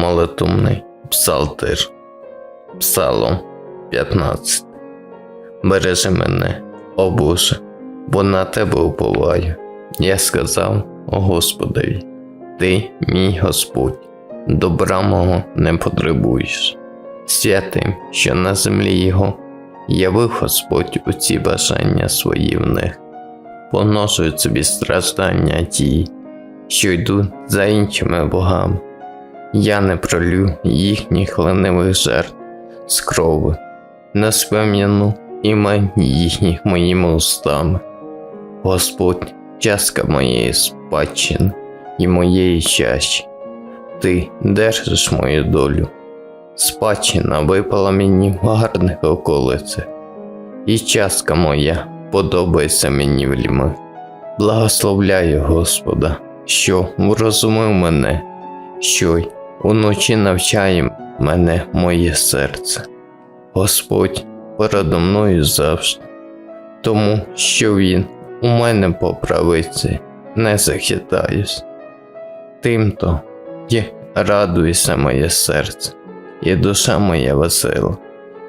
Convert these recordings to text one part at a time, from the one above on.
Молитумний псалтир. Псалом 15. Бережи мене, о Боже, бо на тебе уповаю. Я сказав, о Господові, Ти, мій Господь, добра мого не потребуєш. Святим, що на землі Його, явив Господь у ці бажання свої в них, поношують собі страждання ті, що йдуть за іншими богами. Я не пролю їхніх ленивих жертв з крови, не спом'яну імен їхніх моїми устами. Господь, частка моєї спадщини і моєї чаші, ти держиш мою долю. Спадщина випала мені в гарних околицях, і частка моя подобається мені в ліми. Благословляю Господа, що врозумив мене, що й уночі навчає мене моє серце. Господь передо мною завжди, тому що Він у мене по правиці не захитаюсь. Тимто є радується моє серце, і душа моя весела,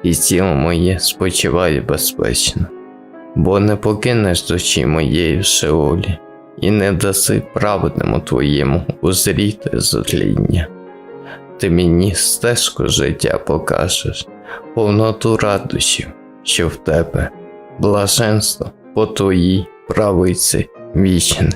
і тіло моє спочиває безпечно, бо не покинеш душі моєї в Шеолі, і не даси праведному твоєму узріти зотління. Ти мені стежку життя покажеш, повноту радощів, що в тебе, блаженство по твоїй правиці вічне.